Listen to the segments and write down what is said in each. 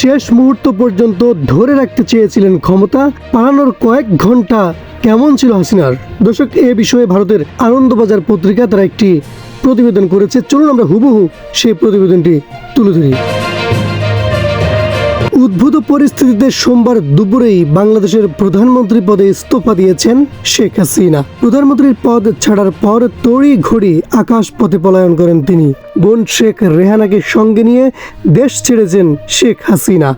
শেষ মুহূর্ত পর্যন্ত ধরে রাখতে চেয়েছিলেন ক্ষমতা পালানোর কয়েক ঘণ্টা কেমন ছিল হাসিনার? দর্শক, এ বিষয়ে ভারতের আনন্দবাজার পত্রিকা তারা একটি প্রতিবেদন করেছে। চলুন আমরা হুবহু সেই প্রতিবেদনটি তুলে ধরি। উদ্ভূত পরিস্থিতিতে সোমবার দুপুরেই বাংলাদেশের প্রধানমন্ত্রী পদে ইস্তফা দিয়েছেন শেখ হাসিনা। প্রধানমন্ত্রীর পদ ছাড়ার পর তড়ি ঘড়ি আকাশ পথে পলায়ন করেন তিনি। বোন শেখ রেহানাকে সঙ্গে নিয়ে দেশ ছেড়েছেন শেখ হাসিনা।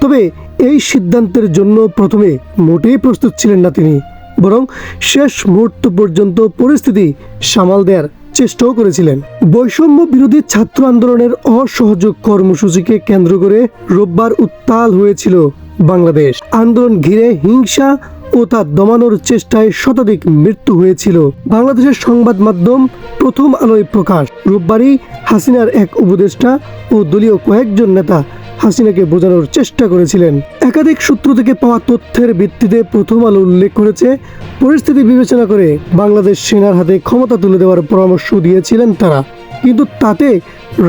তবে এই সিদ্ধান্তের জন্য প্রথমে মোটেই প্রস্তুত ছিলেন না তিনি। বরং শেষ মুহূর্ত পর্যন্ত পরিস্থিতি সামাল দেওয়ার চেষ্টাও করেছিলেন। বৈষম্য বিরোধী ছাত্র আন্দোলনের অসহযোগ কর্মসূচিকে কেন্দ্র করে রোববার উত্তাল হয়েছিল বাংলাদেশ। আন্দোলন ঘিরে হিংসা ও তা দমানোর চেষ্টায় শতাধিক মৃত্যু হয়েছিল। বাংলাদেশের সংবাদ মাধ্যম প্রথম আলোয় প্রকাশ। রোববারই হাসিনার এক উপদেষ্টা ও দলীয় কয়েকজন নেতা হাসিনাকে বোঝানোর চেষ্টা করেছিলেন। একাধিক সূত্র থেকে পাওয়া তথ্যের ভিত্তিতে প্রথম আলো উল্লেখ করেছে, পরিস্থিতি বিবেচনা করে বাংলাদেশ সেনার হাতে ক্ষমতা তুলে দেওয়ার পরামর্শ দিয়েছিলেন তারা। কিন্তু তাতে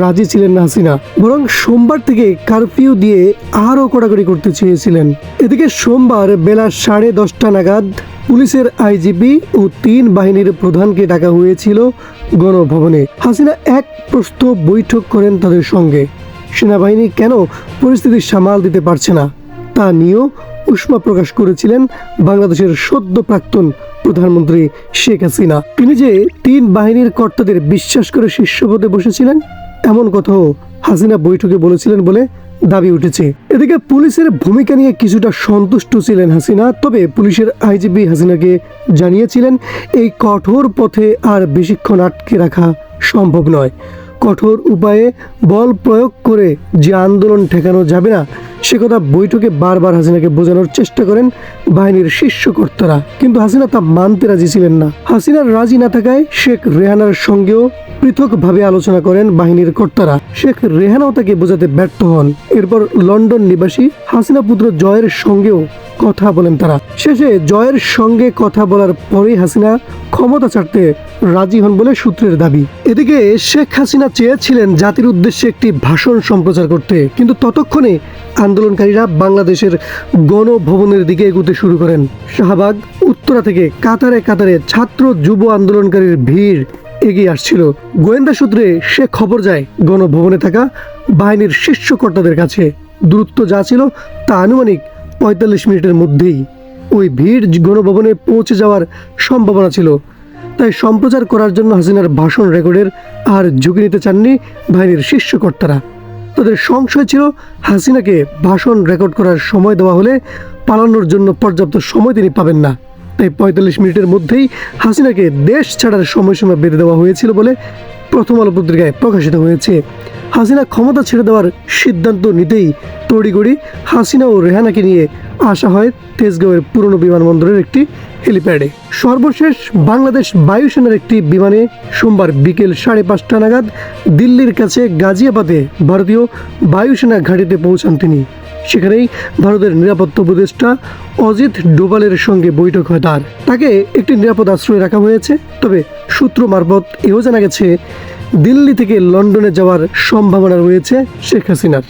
রাজি ছিলেন না হাসিনা, বরং সোমবার থেকে কারফিউ দিয়ে আরও কড়াকড়ি করতে চেয়েছিলেন। এদিকে সোমবার বেলা সাড়ে দশটা নাগাদ পুলিশের আইজিপি ও তিন বাহিনীর প্রধানকে ডাকা হয়েছিল গণভবনে। হাসিনা এক প্রস্ত বৈঠক করেন তাদের সঙ্গে। সেনাবাহিনী কেন পরিস্থিতি সামাল দিতে পারছে না? তা নিয়েও উষ্মা প্রকাশ করেছিলেন বাংলাদেশের সদ্য প্রাক্তন প্রধানমন্ত্রী শেখ হাসিনা। তিনি যে তিন বাহিনীর কর্তাদের বিশ্বাস করে শীর্ষ পদে বসেছিলেন, এমন কথাও হাসিনা বৈঠকে বলেছিলেন বলে দাবি উঠেছে। এদিকে পুলিশের ভূমিকা নিয়ে কিছুটা সন্তুষ্ট ছিলেন হাসিনা, তবে পুলিশের আইজিপি হাসিনাকে জানিয়েছিলেন, এই কঠোর পথে আর বেশিক্ষণ আটকে রাখা সম্ভব নয়। কঠোর উপায়ে বল প্রয়োগ করে যে আন্দোলন ঠেকানো যাবে না, সে কথা বৈঠকে বারবার হাসিনাকে বোঝানোর চেষ্টা করেন বাহিনীর শীর্ষ কর্তারা। কিন্তু হাসিনা তা মানতে রাজি ছিলেন না। হাসিনার রাজি না থাকায় শেখ রেহানার সঙ্গেও পৃথকভাবে আলোচনা করেন বাহিনীর কর্তারা। শেখ রেহানাও তাকে বোঝাতে ব্যর্থ হন। এরপর লন্ডন নিবাসী হাসিনা পুত্র জয়ের সঙ্গেও কথা বলেন তারা। শেষে জয়ের সঙ্গে কথা বলার পরেই হাসিনা ক্ষমতা ছাড়তে রাজি হন বলে সূত্রের দাবি। এদিকে শেখ হাসিনা চেয়েছিলেন জাতির উদ্দেশ্যে একটি ভাষণ সম্প্রচার করতে, কিন্তু ততক্ষণে আন্দোলনকারীরা বাংলাদেশের গণভবনের দিকে এগুতে শুরু করেন। শাহবাগ, উত্তরা থেকে কাতারে কাতারে ছাত্র যুব আন্দোলনকারীর ভিড় এগিয়ে আসছিল। গোয়েন্দা সূত্রে সে খবর যায়, গণভবনে থাকা বাহিনীর শীর্ষ কর্তাদের কাছে। দূরত্ব যা ছিল তা আনুমানিক পঁয়তাল্লিশ মিনিটের মধ্যেই ওই ভিড় গণভবনে পৌঁছে যাওয়ার সম্ভাবনা ছিল। তাই সম্প্রচার করার জন্য হাসিনার ভাষণ রেকর্ডের আর ঝুঁকি নিতে চাননি বাহিনীর শীর্ষ কর্তারা। তাদের সংশয় ছিল হাসিনাকে ভাষণ রেকর্ড করার সময় দেওয়া হলে পালানোর জন্য পর্যাপ্ত সময় তিনি পাবেন না। তাই পঁয়তাল্লিশ মিনিটের মধ্যেই হাসিনাকে দেশ ছাড়ার সময়সীমা বেঁধে দেওয়া হয়েছিল বলে প্রথম আলো পত্রিকায় প্রকাশিত হয়েছে। হাসিনা ক্ষমতা ছেড়ে দেওয়ার সিদ্ধান্ত নিতেই তড়িগড়ি হাসিনা ও রেহানাকে নিয়ে আসা হয় তেজগাঁওয়ের পুরনো বিমানবন্দরের একটি হেলিপ্যাডে। সর্বশেষ বাংলাদেশ বায়ুসেনার একটি বিমানে সোমবার বিকেল সাড়ে পাঁচটা নাগাদ দিল্লির কাছে গাজিয়াবাদে ভারতীয় বায়ুসেনা ঘাঁটিতে পৌঁছান তিনি। সেখানেই ভারতের নিরাপত্তা উপদেষ্টা অজিত ডোভালের সঙ্গে বৈঠক হয় তার। তাকে একটি নিরাপদ আশ্রয়ে রাখা হয়েছে, তবে সূত্র মারফত এও জানা গেছে, দিল্লি থেকে লন্ডনে যাওয়ার সম্ভাবনা রয়েছে শেখ হাসিনার।